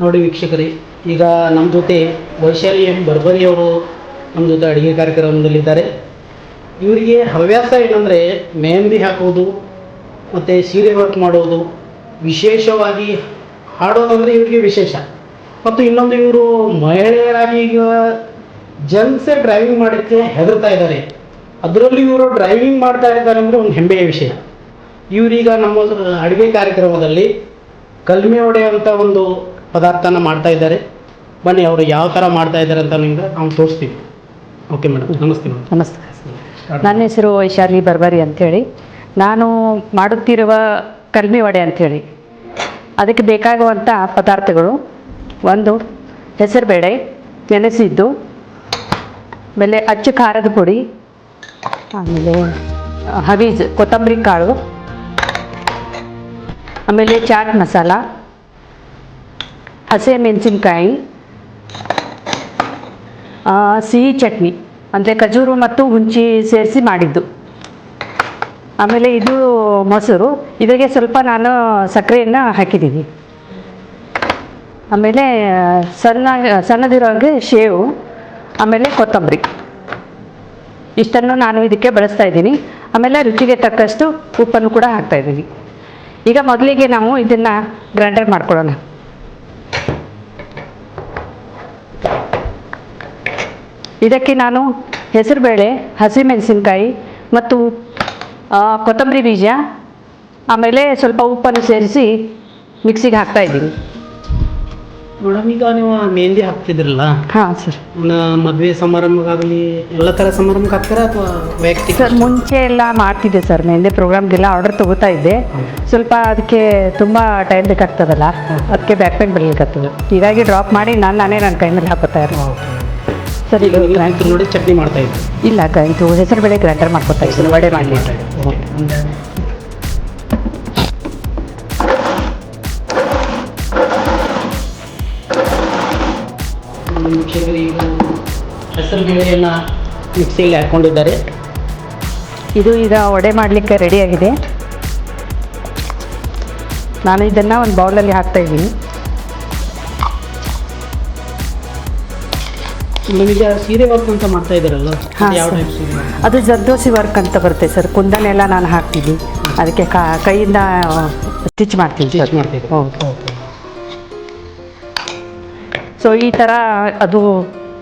ನೋಡಿ ವೀಕ್ಷಕರೇ, ಈಗ ನಮ್ಮ ಜೊತೆ ವೈಶಾಲಿ ಎಂ ಬರ್ಬರಿ ಅವರು ನಮ್ಮ ಜೊತೆ ಅಡುಗೆ ಕಾರ್ಯಕ್ರಮದಲ್ಲಿದ್ದಾರೆ. ಇವರಿಗೆ ಹವ್ಯಾಸ ಏನಂದರೆ ಮೆಹಂದಿ ಹಾಕೋದು ಮತ್ತು ಸೀರೆ ವರ್ಕ್ ಮಾಡೋದು ವಿಶೇಷವಾಗಿ ಹಾಡೋದಂದರೆ ಇವರಿಗೆ ವಿಶೇಷ. ಮತ್ತು ಇನ್ನೊಂದು ಇವರು ಮಹಿಳೆಯರಾಗಿ ಈಗ ಜನ್ಸೇ ಡ್ರೈವಿಂಗ್ ಮಾಡೋಕ್ಕೆ ಹೆದರ್ತಾ ಇದ್ದಾರೆ. ಅದರಲ್ಲಿ ಇವರು ಡ್ರೈವಿಂಗ್ ಮಾಡ್ತಾ ಇದ್ದಾರೆ ಅಂದರೆ ಒಂದು ಹೆಮ್ಮೆಯ ವಿಷಯ. ಇವರೀಗ ನಮ್ಮ ಅಡುಗೆ ಕಾರ್ಯಕ್ರಮದಲ್ಲಿ ಕಲ್ಮೆ ಹೊಡೆಯುವಂಥ ಒಂದು ಪದಾರ್ಥನ ಮಾಡ್ತಾ ಇದ್ದಾರೆ. ಬನ್ನಿ ಅವರು ಯಾವ ಥರ ಮಾಡ್ತಾ ಇದ್ದಾರೆ ಅಂತ ನಿಮಗೆ ನಾವು ತೋರಿಸ್ತೀವಿ ಓಕೆ ಮೇಡಮ್ ನಮಸ್ತೆ ಮೇಡಮ್ ನಮಸ್ಕಾರ ನನ್ನ ಹೆಸರು ವೈಶಾಲಿ ಬರ್ಬರಿ ಅಂಥೇಳಿ ನಾನು ಮಾಡುತ್ತಿರುವ ಕಲ್ಮಿ ವಡೆ ಅಂಥೇಳಿ ಅದಕ್ಕೆ ಬೇಕಾಗುವಂಥ ಪದಾರ್ಥಗಳು. ಒಂದು ಹೆಸರುಬೇಳೆ ನೆನೆಸಿದ್ದು ಆಮೇಲೆ ಅಚ್ಚು ಖಾರದ ಪುಡಿ ಆಮೇಲೆ ಹವೀಜ್ ಕೊತ್ತಂಬರಿ ಕಾಳು ಆಮೇಲೆ ಚಾಟ್ ಮಸಾಲ ಹಸೆ ಮೆಣಸಿನ್ಕಾಯಿ ಆ, ಸಿಹಿ ಚಟ್ನಿ ಅಂದರೆ ಖಜೂರು ಮತ್ತು ಹುಂಚಿ ಸೇರಿಸಿ ಮಾಡಿದ್ದು. ಆಮೇಲೆ ಇದು ಮೊಸರು. ಇದಕ್ಕೆ ಸ್ವಲ್ಪ ನಾನು ಸಕ್ಕರೆಯನ್ನು ಹಾಕಿದ್ದೀನಿ. ಆಮೇಲೆ ಸಣ್ಣ ಸಣ್ಣದಿರೋಂಗೆ ಶೇವು ಆಮೇಲೆ ಕೊತ್ತಂಬರಿ. ಇಷ್ಟನ್ನು ನಾನು ಇದಕ್ಕೆ ಬಳಸ್ತಾ ಇದ್ದೀನಿ. ಆಮೇಲೆ ರುಚಿಗೆ ತಕ್ಕಷ್ಟು ಉಪ್ಪನ್ನು ಕೂಡ ಹಾಕ್ತಾಯಿದ್ದೀನಿ ಈಗ ಮೊದಲಿಗೆ ನಾವು ಇದನ್ನು ಗ್ರೈಂಡರ್ ಮಾಡ್ಕೊಳ್ಳೋಣ. ಇದಕ್ಕೆ ನಾನು ಹೆಸರುಬೇಳೆ ಹಸಿಮೆಣಸಿನ್ಕಾಯಿ ಮತ್ತು ಕೊತ್ತಂಬರಿ ಬೀಜ ಆಮೇಲೆ ಸ್ವಲ್ಪ ಉಪ್ಪನ್ನು ಸೇರಿಸಿ ಮಿಕ್ಸಿಗೆ ಹಾಕ್ತಾ ಇದ್ದೀನಿ. ಮೇಡಮ್ ಈಗ ನೀವು ಮೆಹಂದಿ ಹಾಕ್ತಿದ್ರಲ್ಲ? ಹಾಂ ಸರ್. ಮದುವೆ ಸಮಾರಂಭಕ್ಕಾಗಲಿ ಎಲ್ಲ ಥರ ಸಮಾರಂಭಕ್ಕೆ ಹಾಕ್ತೀರಾ ಅಥವಾ ವೈಯಕ್ತಿಕ? ಸರ್ ಮುಂಚೆ ಎಲ್ಲ ಮಾಡ್ತಿದ್ದೆ ಸರ್ ಮೆಹಂದಿ ಪ್ರೋಗ್ರಾಮ್ಗೆಲ್ಲ ಆರ್ಡರ್ ತಗೋತಾ ಇದ್ದೆ. ಸ್ವಲ್ಪ ಅದಕ್ಕೆ ತುಂಬ ಟೈಮ್ ಬೇಕಾಗ್ತದಲ್ಲ ಅದಕ್ಕೆ ಬ್ಯಾಕ್ ಪೇನ್ ಬೆಳಲಿಕ್ಕತ್ತದ ಹೀಗಾಗಿ ಡ್ರಾಪ್ ಮಾಡಿ ನಾನು ನಾನೇ ನನ್ನ ಕೈ ಮೇಲೆ ಹಾಕೋತಾ ಇರೋದು ಸರ್ ಗ್ರ್ಯಾಂಡರ್ ಇದು ನೋಡಿ ಚಟ್ನಿ ಮಾಡ್ತಾ ಇದ್ದೆ. ಇಲ್ಲ ಅಕ್ಕ ಇದು ಹೆಸರು ಬೇಳೆ ಗ್ರೈಂಡರ್ ಮಾಡ್ಕೊತಾ ಇದ್ದೀನಿ. ವಡೆ ಮಾಡಲಿಕ್ಕೆ ಈಗ ಹೆಸರು ಬೇಳೆಯನ್ನು ಮಿಕ್ಸಿಯಲ್ಲಿ ಹಾಕೊಂಡಿದ್ದಾರೆ. ಇದು ಈಗ ವಡೆ ಮಾಡಲಿಕ್ಕೆ ರೆಡಿಯಾಗಿದೆ ನಾನು ಇದನ್ನು ಒಂದು ಬೌಲಲ್ಲಿ ಹಾಕ್ತಾ ಇದ್ದೀನಿ. ನಿಮಗೆ ಸೀರೆ ವರ್ಕ್ ಅಂತ ಮಾಡ್ತಾ ಇದ್ದಾರಲ್ಲ ಹಾಂ ಯಾವ ಟೈಪ್ ಸೀರೆ? ಅದು ಜರ್ದೋಸಿ ವರ್ಕ್ ಅಂತ ಬರುತ್ತೆ ಸರ್ ಕುಂದನೆಲ್ಲ ನಾನು ಹಾಕ್ತೀನಿ. ಅದಕ್ಕೆ ಕೈಯಿಂದ ಸ್ಟಿಚ್ ಮಾಡ್ತೀನಿ. ಸ್ಟಿಚ್ ಮಾಡ್ತಿದ್ದೀರಿ ಓಕೆ ಸೊ ಈ ಥರ ಅದು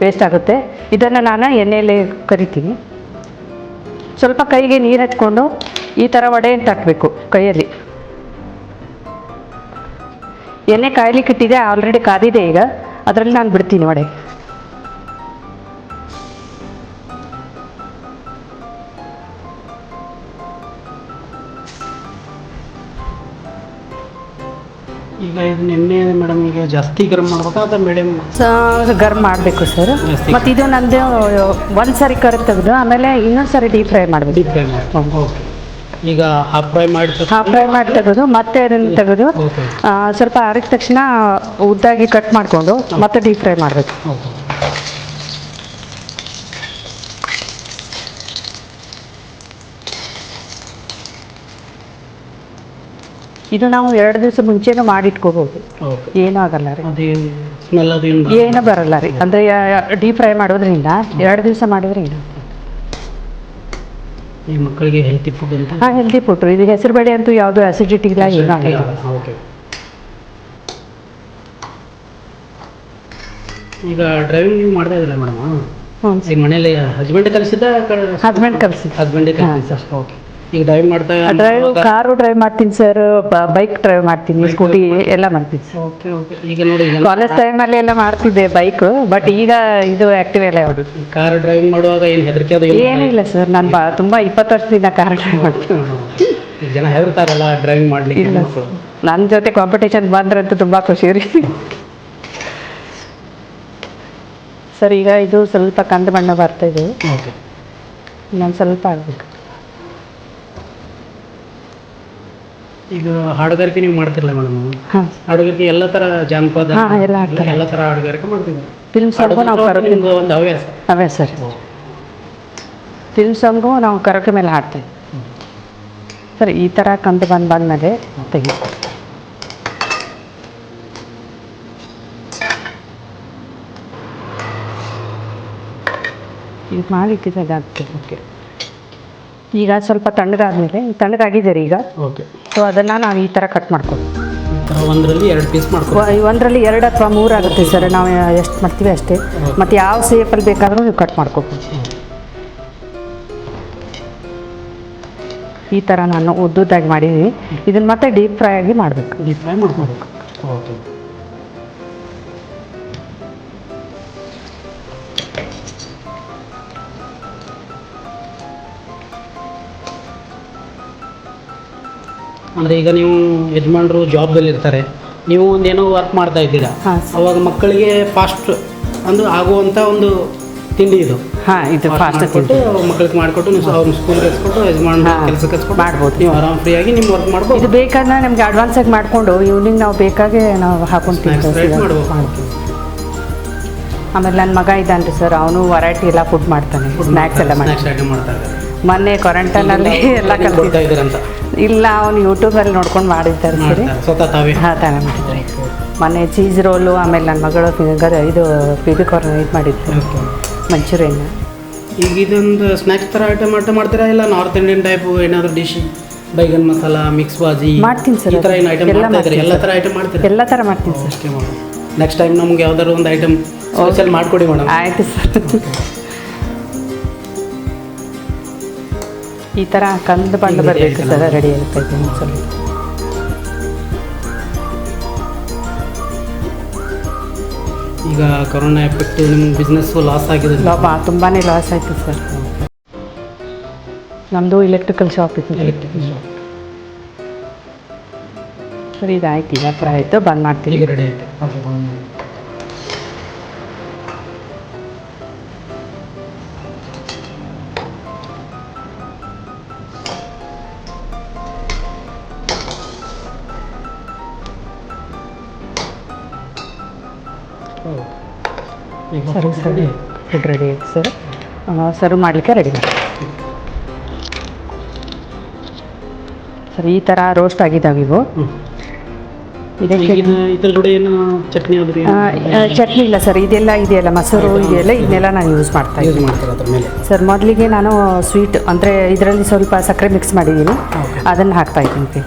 ವೇಸ್ಟ್ ಆಗುತ್ತೆ. ಇದನ್ನು ನಾನು ಎಣ್ಣೆಯಲ್ಲಿ ಕರಿತೀನಿ. ಸ್ವಲ್ಪ ಕೈಗೆ ನೀರು ಹಚ್ಕೊಂಡು ಈ ಥರ ವಡೆಯನ್ನು ತಟ್ಟಬೇಕು ಕೈಯಲ್ಲಿ. ಎಣ್ಣೆ ಕಾಯ್ಲಿಕ್ಕಿಟ್ಟಿದೆ ಆಲ್ರೆಡಿ ಕಾದಿದೆ ಈಗ. ಅದರಲ್ಲಿ ನಾನು ಬಿಡ್ತೀನಿ ವಡೆ. ಈಗ ಇದು ನಿನ್ನೆ ಮೇಡಮ್ ಈಗ ಜಾಸ್ತಿ ಗರಂ ಮಾಡ್ಬೇಕಾ ಅಥವಾ ಮೀಡಿಯಮ್ ಸ- ಗರ್ಮ್ ಮಾಡಬೇಕು ಸರ್ ಜಾಸ್ತಿ. ಮತ್ತು ಇದು ನಂದು ಒಂದು ಸಾರಿ ಕರೆ ತೆಗೆದು ಆಮೇಲೆ ಇನ್ನೊಂದು ಸಾರಿ ಡೀಪ್ ಫ್ರೈ ಮಾಡಬೇಕು. ಡೀಪ್ ಫ್ರೈ ಓಕೆ ಈಗ ಹಾಫ್ ಫ್ರೈ ಮಾಡಿ ಹಾಫ್ ಫ್ರೈ ಮಾಡಿ ತೆಗೆದು ಮತ್ತೆ ಅದನ್ನು ತೆಗೆದು ಸ್ವಲ್ಪ ಅರಿದ ತಕ್ಷಣ ಉದ್ದಾಗಿ ಕಟ್ ಮಾಡಿಕೊಂಡು ಮತ್ತೆ ಡೀಪ್ ಫ್ರೈ ಮಾಡಬೇಕು. ಓಕೆ ಇದು ನಾವು ಎರಡು ದಿವಸ ಮುಂಚೆನೂ ಮಾಡಿಟ್ಕೋಬಹುದು ಏನೂ ಆಗಲ್ಲ ರೀ. ಏನು ಬರಲ್ಲ. ರೀ. ಅಂದರೆ ಡೀಪ್ ಫ್ರೈ ಮಾಡೋದ್ರಿಂದ ಎರಡು ದಿವಸ ಮಾಡಿದ್ರೆ ಏನು ಮಕ್ಕಳಿಗೆ ಹೆಲ್ತಿ ಫುಡ್ ಅಂತ? ಹಾಂ ಹೆಲ್ದಿ ಫುಡ್ ಇದು ಹೆಸರು ಬೇಳೆ ಅಂತೂ ಯಾವುದು ಆಸಿಡಿಟಿ ಇಲ್ಲ ಏನೂ ಆಗಲ್ಲ. ಓಕೆ ಈಗ ಡ್ರೈವಿಂಗ್ ನೀವು ಮಾಡ್ತಾ ಇದ್ರಲ್ಲ ಮೇಡಮ್ ಈಗ ಮನೇಲಿ ಹಸ್ಬೆಂಡ್ ಕಲಿಸಿದ್ದ ಹಸ್ಬೆಂಡ್ ಕಲಿಸಿ ಹಸ್ಬೆಂಡೇ ಕಲಿಸಿದ್ದ ಓಕೆ ಈಗ ಡ್ರೈವ್ ಮಾಡ್ತಾ ಡ್ರೈವ್ ಕಾರು ಡ್ರೈವ್ ಮಾಡ್ತೀನಿ ಸರ್ ಬೈಕ್ ಡ್ರೈವ್ ಮಾಡ್ತೀನಿ ಸ್ಕೂಟಿ ಎಲ್ಲ ಮಾಡ್ತೀನಿ ಸರ್ ಓಕೆ ಓಕೆ ಈಗ ನೋಡಿ ಕಾಲೇಜ್ ಟೈಮಲ್ಲಿ ಎಲ್ಲ ಮಾಡ್ತಿದ್ದೆ ಬೈಕ್ ಬಟ್ ಈಗ ಇದು ಆಕ್ಟಿವ್ ಎಲ್ಲ ಯಾವುದು. ಕಾರ್ ಡ್ರೈವಿಂಗ್ ಮಾಡುವಾಗ ಏನು ಹೆದರಿಕೆ ಅದು ಏನಿಲ್ಲ ಸರ್ ನಾನು ಬಾ ತುಂಬ ಇಪ್ಪತ್ತು ವರ್ಷದಿಂದ ಕಾರ್ ಡ್ರೈವ್ ಮಾಡ್ತೀನಿ ಜನ ಹೆದರ್ತಾರಲ್ಲ ಡ್ರೈವಿಂಗ್ ಮಾಡ್ಲಿಕ್ಕೆ ನನ್ನ ಜೊತೆ ಕಾಂಪಿಟೇಷನ್ ಬಂದ್ರಂತೂ ತುಂಬ ಖುಷಿ ರೀ. ಸರ್ ಈಗ ಇದು ಸ್ವಲ್ಪ ಕಂದು ಬಣ್ಣ ಬರ್ತಾ ಇದೆ. ಇನ್ನೊಂದು ಸ್ವಲ್ಪ ಆಗಬೇಕು ಈಗ ಹಾಡುಗಾರಿಕೆ ನೀವು ಮಾಡ್ತಿರಲ್ಲ ಮೇಡಮ್? ಹಾಡುಗಾರಿಕೆ ಎಲ್ಲ ತರ ಜಾನಪದ ಎಲ್ಲ ಹಾಡ್ತಾರೆ. ಎಲ್ಲ ತರ ಹಾಡುಗಾರಿಕೆ ಮಾಡ್ತೀವಿ ಫಿಲ್ಮ್ ಸಾಂಗ್ ನಾವು ಕರೋಕೆ ಒಂದು ಹವ್ಯಾಸ. ಅವೇ ಸರ್ ಫಿಲ್ಮ್ ಸಾಂಗು ನಾವು ಕರೋಕೆ ಮೇಲೆ ಹಾಡ್ತೇವೆ. ಸರ್ ಈ ಥರ ಕಂದು ಬಂದು ಮೇಲೆ ತೆಗಿ ಇದು ಮಾಡಿಟ್ಟಿದ್ದಾಗ ಆಗ್ತದೆ ಓಕೆ. ಈಗ ಸ್ವಲ್ಪ ತಣ್ಣಗಾದ್ಮೇಲೆ ತಣ್ಣಗಾಗಿದೆ ರೀ ಈಗ. ಓಕೆ ಸೊ ಅದನ್ನು ನಾವು ಈ ಥರ ಕಟ್ ಮಾಡ್ಕೊಳ್ತೀವಿ ಒಂದರಲ್ಲಿ ಎರಡು ಪೀಸ್ ಮಾಡ್ಕೊ ಒಂದರಲ್ಲಿ ಎರಡು ಅಥವಾ ಮೂರು ಆಗುತ್ತೆ ಸರ್. ನಾವು ಎಷ್ಟು ಮಾಡ್ತೀವಿ ಅಷ್ಟೇ. ಮತ್ತು ಯಾವ ಸೇಪಲ್ಲಿ ಬೇಕಾದರೂ ನೀವು ಕಟ್ ಮಾಡ್ಕೊಬೋದು ಈ ಥರ ನಾನು ಉದ್ದುದ್ದಾಗಿ ಮಾಡಿದ್ದೀನಿ ಇದನ್ನು ಮತ್ತೆ ಡೀಪ್ ಫ್ರೈ ಆಗಿ ಮಾಡಬೇಕು. ಡೀಪ್ ಫ್ರೈ ಮಾಡ್ಕೋಬೇಕು ಓಕೆ ಅಂದರೆ ಈಗ ನೀವು ಯಜಮಾನರು ಜಾಬ್ದಲ್ಲಿ ಇರ್ತಾರೆ ನೀವು ಒಂದೇನೋ ವರ್ಕ್ ಮಾಡ್ತಾ ಇದ್ದೀರಾ ಹಾಂ. ಅವಾಗ ಮಕ್ಕಳಿಗೆ ಫಾಸ್ಟ್ ಅಂದ್ರೆ ಆಗುವಂಥ ಒಂದು ತಿಂಡಿ ಇದು. ಹಾಂ ಇದು ಫಾಸ್ಟ್ ಕೊಟ್ಟು ಮಕ್ಕಳಿಗೆ ಮಾಡಿಕೊಟ್ಟು ನೀವು ಅವ್ರನ್ನ ಸ್ಕೂಲ್ಗೆ ಹಚ್ಕೊಟ್ಟು ಯಜಮಾನ್. ಕೆಲಸಕ್ಕೆ ಹಚ್ಕೊಟ್ಟು ಮಾಡ್ಬೋದು. ನೀವು ಆರಾಮ್ ಫ್ರೀ ಆಗಿ ನಿಮ್ಮ ವರ್ಕ್ ಮಾಡ್ಬೋದು. ಇದು ಬೇಕಾದ್ರೆ ನಿಮ್ಗೆ ಅಡ್ವಾನ್ಸ್ ಆಗಿ ಮಾಡಿಕೊಂಡು ಈವ್ನಿಂಗ್ ನಾವು ಬೇಕಾಗೆ ನಾವು ಹಾಕೊಂಡು ಮಾಡ್ಬೋದು. ಆಮೇಲೆ ನನ್ನ ಮಗ ಇದ್ದಾನೆ ಸರ್ ಅವನು ವೆರೈಟಿ ಎಲ್ಲ ಫುಡ್ ಮಾಡ್ತಾನೆ ಸ್ನ್ಯಾಕ್ಸ್ ಎಲ್ಲ ಮಾಡ್ತಾನೆ. ಮೊನ್ನೆ ಕ್ವಾರಂಟೈನಲ್ಲಿ ಎಲ್ಲ ಕಲ್ತಿದ್ದೆ. ಇಲ್ಲ ಅವ್ನು ಯೂಟ್ಯೂಬಲ್ಲಿ ನೋಡ್ಕೊಂಡು ಮಾಡಿದ್ದಾರೆ ಸರಿ? ಸ್ವತಃ ತಾವೇ? ಹಾಂ ತಾನೇ ಮಾಡಿದ್ರಿ ಮೊನ್ನೆ ಚೀಸ್ ರೋಲು ಆಮೇಲೆ ನನ್ನ ಮಗಳು ಫಿಂಗರ್ ಇದು ಬೇಬಿ ಕಾರ್ನ್ ಇದು ಮಾಡಿದ್ರು. ಮಂಚೂರಿಯನ್ ಈಗ ಇದೊಂದು ಸ್ನ್ಯಾಕ್ಸ್ ಥರ ಐಟಮ್ ಆಟ ಮಾಡ್ತೀರಾ ಇಲ್ಲ ನಾರ್ತ್ ಇಂಡಿಯನ್ ಟೈಪ್ ಏನಾದರೂ ಡಿಶ್ ಬೈಗನ್ ಮಸಾಲ ಮಿಕ್ಸ್ ಬಾಜಿ ಮಾಡ್ತೀನಿ ಸರ್ ಈ ಥರ ಏನು ಐಟಮ್ ಎಲ್ಲ ಎಲ್ಲ. ಥರ ಐಟಮ್ ಮಾಡ್ತೀರಾ? ಎಲ್ಲ ಥರ ಮಾಡ್ತೀನಿ ಸರ್. ನೆಕ್ಸ್ಟ್ ಟೈಮ್ ನಮ್ಗೆ ಯಾವ್ದಾದ್ರು ಒಂದು ಐಟಮ್ ಸ್ಪೆಷಲ್ ಮಾಡಿಕೊಡಿ ಮೇಡಮ್ ಆಯಿತು ಸರ್. ಈ ಥರ ಕಂದು ಬಣ್ಣ ಬರಬೇಕು ಸರ್ ರೆಡಿ ಆಗ್ತಾ ಇದೆ ಒಂದ್ಸಲ ಈಗ ಕೊರೋನಾ ಎಫೆಕ್ಟ್ ನಿಮ್ಮ ಬಿಸ್ನೆಸ್ ಲಾಸ್ ಆಗಿದೆ ಲಾಭ ತುಂಬಾ ಲಾಸ್ ಆಯಿತು ಸರ್. ನಮ್ಮದು ಇಲೆಕ್ಟ್ರಿಕಲ್ ಶಾಪ್ ಇತ್ತು. ಸರ್ ಇದಾಯ್ತು ಈಗ ಹತ್ರ ಆಯಿತು ಬಂದ್ ಮಾಡ್ತೀವಿ ರೆಡಿ ಆಯ್ತು. ಸರಿ ಸರಿ ಫುಡ್ ರೆಡಿ ಆಯ್ತು ಸರ್ ಸರ್ವ್ ಮಾಡಲಿಕ್ಕೆ ರೆಡಿ ಮಾಡಿ ಸರ್ ಈ ಥರ ರೋಸ್ಟ್ ಆಗಿದ್ದಾವೆ ಇವು. ಇದಕ್ಕೆ ಇದ್ರ ಏನು ಚಟ್ನಿ ಆದ್ರಿ ಇಲ್ಲ ಸರ್ ಇದೆಲ್ಲ ಇದೆಯಲ್ಲ ಮೊಸರು ಇದೆಯಲ್ಲ ಇದನ್ನೆಲ್ಲ ನಾನು ಯೂಸ್ ಮಾಡ್ತಾ ಇದ್ದೀನಿ. ಸರ್ ಮೊದಲಿಗೆ ನಾನು ಸ್ವೀಟ್ ಅಂದರೆ ಇದರಲ್ಲಿ ಸ್ವಲ್ಪ ಸಕ್ಕರೆ ಮಿಕ್ಸ್ ಮಾಡಿದ್ದೀನಿ. ಅದನ್ನು ಹಾಕ್ತಾ ಇದ್ದೀನಿ.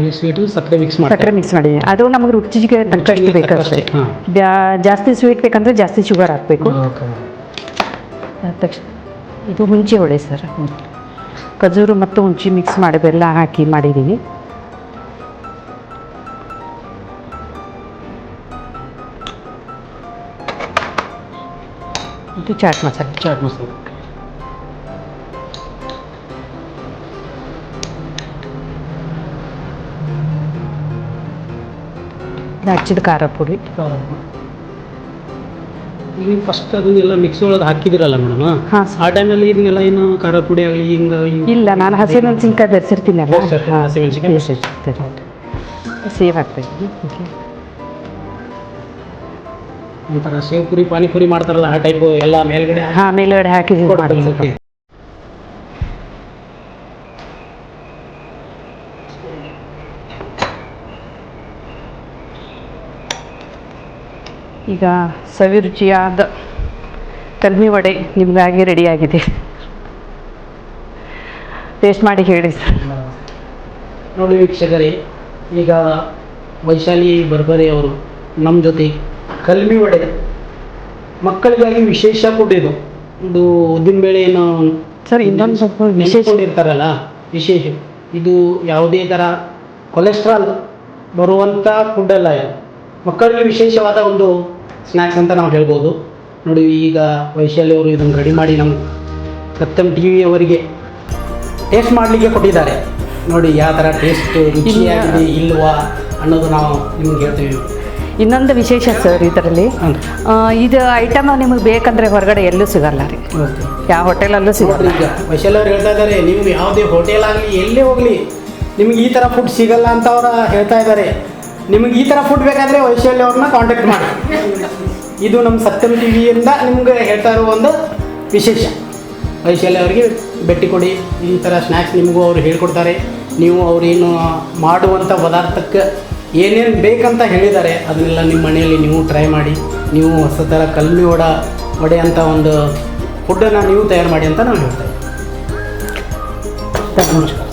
ಬೇಕಿದ್ರೆ. ಇದರಲ್ಲಿ ಸ್ವೀಟು ಸಕ್ಕರೆ ಮಿಕ್ಸ್ ಸಕ್ಕರೆ ಮಾಡ್ತಾರೆ ಮಿಕ್ಸ್ ಮಾಡಿದ್ದೀನಿ ಅದು ನಮಗೆ ರುಚಿಗೆ ತಕ್ಕಷ್ಟು ಬೇಕಷ್ಟೇ. ಹಾಂ. ಬ್ಯಾ- ಜಾಸ್ತಿ ಸ್ವೀಟ್ ಬೇಕಂದ್ರೆ ಜಾಸ್ತಿ ಶುಗರ್ ಹಾಕಬೇಕು. ತಕ್ಷಣ ಇದು ಹುಂಚಿ ಹೊಳೆ ಸರ್. ಖಜೂರು ಮತ್ತು ಹುಂಚಿ ಮಿಕ್ಸ್ ಮಾಡಿ ಬೆಲ್ಲ ಹಾಕಿ ಮಾಡಿದ್ದೀನಿ ಇದು ಚಾಟ್ ಮಸಾಲೆ ಚಾಟ್ ಮಸಾಲ ಇದು ಹಚ್ಚಿದ ಖಾರ ಪುಡಿ. ಈಗ ಫಸ್ಟ್ ಅದನ್ನೆಲ್ಲ ಮಿಕ್ಸ್ ಒಳಗೆ ಹಾಕಿದಿರಲ್ಲ ಮೇಡಮ್ ಹಾಂ. ಆ ಟೈಮಲ್ಲಿ ಇದನ್ನೆಲ್ಲ ಏನು ಖಾರ ಪುಡಿ ಆಗಲಿ ಹಿಂಗ ಇಲ್ಲ ನಾನು ಹಸಿಮೆಣಸಿನ್ಕಾಯಿ ಬೆರೆಸಿರ್ತೀನಲ್ಲ ಓ, ಸರಿ, ಹಸಿಮೆಣಸಿನ್ಕಾಯಿ ಸೇವ್ ಓಕೆ ಒಂಥರ ಸೇವ್ ಪುರಿ ಪಾನಿಪುರಿ ಮಾಡ್ತಾರಲ್ಲ ಆ ಟೈಪ್ ಎಲ್ಲ ಮೇಲ್ಗಡೆ ಹಾಕಿ ಹಾಂ ಮೇಲ್ಗಡೆ ಹಾಕಿ ಇದು ಈಗ ಸವಿರುಚಿಯಾದ ಕಲ್ಮಿ ವಡೆ ನಿಮಗಾಗಿ ರೆಡಿಯಾಗಿದೆ. ಟೇಸ್ಟ್ ಮಾಡಿ ಹೇಳಿ ಸರ್. ನೋಡಿ ವೀಕ್ಷಕರೇ ಈಗ ವೈಶಾಲಿ ಬರ್ಬರಿ ಅವರು ನಮ್ಮ ಜೊತೆ ಕಲ್ಮಿ ವಡೆ ಮಕ್ಕಳಿಗಾಗಿ ವಿಶೇಷ ಫುಡ್ ಇದು. ಇದು ಉದ್ದಿನಬೇಳೆ ಏನು ಸರ್ ಇನ್ನೊಂದು ಸ್ವಲ್ಪ ವಿಶೇಷ ಇರ್ತಾರಲ್ಲ ವಿಶೇಷ. ಇದು ಯಾವುದೇ ಥರ ಕೊಲೆಸ್ಟ್ರಾಲ್ ಬರುವಂಥ ಫುಡ್ ಅಲ್ಲ ಮಕ್ಕಳಿಗೆ ವಿಶೇಷವಾದ ಒಂದು ಸ್ನ್ಯಾಕ್ಸ್ ಅಂತ ನಾವು ಹೇಳ್ಬೋದು. ನೋಡಿ ಈಗ ವೈಶಾಲಿ ಅವರು ಇದನ್ನು ರೆಡಿ ಮಾಡಿ ನಮ್ಮ ಕತ್ತಮ್ ಟಿ ವಿ ಅವರಿಗೆ ಟೇಸ್ಟ್ ಮಾಡಲಿಕ್ಕೆ ಕೊಟ್ಟಿದ್ದಾರೆ. ನೋಡಿ ಯಾವ ಥರ ಟೇಸ್ಟ್ ರುಚಿಯಾಗಿದೆ ಇಲ್ವಾ ಅನ್ನೋದು ನಾವು ನಿಮ್ಗೆ ಹೇಳ್ತೀವಿ. ಇನ್ನೊಂದು ವಿಶೇಷ ಸರ್ ಇದರಲ್ಲಿ. ಇದು ಐಟಮ್ ನಿಮಗೆ ಬೇಕಂದ್ರೆ ಹೊರಗಡೆ ಎಲ್ಲೂ ಸಿಗಲ್ಲ ರೀ. ಯಾವ ಹೋಟೆಲಲ್ಲೂ ಸಿಗಲ್ಲ. ಈಗ ವೈಶಾಲಿ ಅವ್ರು ಹೇಳ್ತಾ ಇದ್ದಾರೆ ನೀವು ಯಾವುದೇ ಹೋಟೆಲ್ ಆಗಲಿ ಎಲ್ಲೇ ಹೋಗಲಿ ನಿಮ್ಗೆ ಈ ಥರ ಫುಡ್ ಸಿಗಲ್ಲ ಅಂತ ಅವ್ರು ಹೇಳ್ತಾ ಇದ್ದಾರೆ. ನಿಮಗೆ ಈ ಥರ ಫುಡ್ ಬೇಕಾದರೆ ವೈಶಾಲ್ಯ ಅವ್ರನ್ನ ಕಾಂಟ್ಯಾಕ್ಟ್ ಮಾಡಿ. ಇದು ನಮ್ಮ ಸತ್ಯಂ ಟಿ ವಿಯಿಂದ ನಿಮ್ಗೆ ಹೇಳ್ತಾ ಇರೋ ಒಂದು ವಿಶೇಷ. ವೈಶಾಲ್ಯ ಅವರಿಗೆ ಭೇಟಿ ಕೊಡಿ, ಈ ಥರ ಸ್ನ್ಯಾಕ್ಸ್ ನಿಮಗೂ ಅವರು ಹೇಳ್ಕೊಡ್ತಾರೆ. ನೀವು ಅವರೇನು ಮಾಡುವಂಥ ಪದಾರ್ಥಕ್ಕೆ ಏನೇನು ಬೇಕಂತ ಹೇಳಿದ್ದಾರೆ, ಅದನ್ನೆಲ್ಲ ನಿಮ್ಮ ಮನೆಯಲ್ಲಿ ನೀವು ಟ್ರೈ ಮಾಡಿ, ನೀವು ಹೊಸ ಥರ ಕಲ್ಮಿ ವಡ ಅಂತ ಒಂದು ಫುಡ್ಡನ್ನು ನೀವು ತಯಾರು ಮಾಡಿ ಅಂತ ನಾವು ಹೇಳ್ತೇನೆ ನಮಸ್ಕಾರ.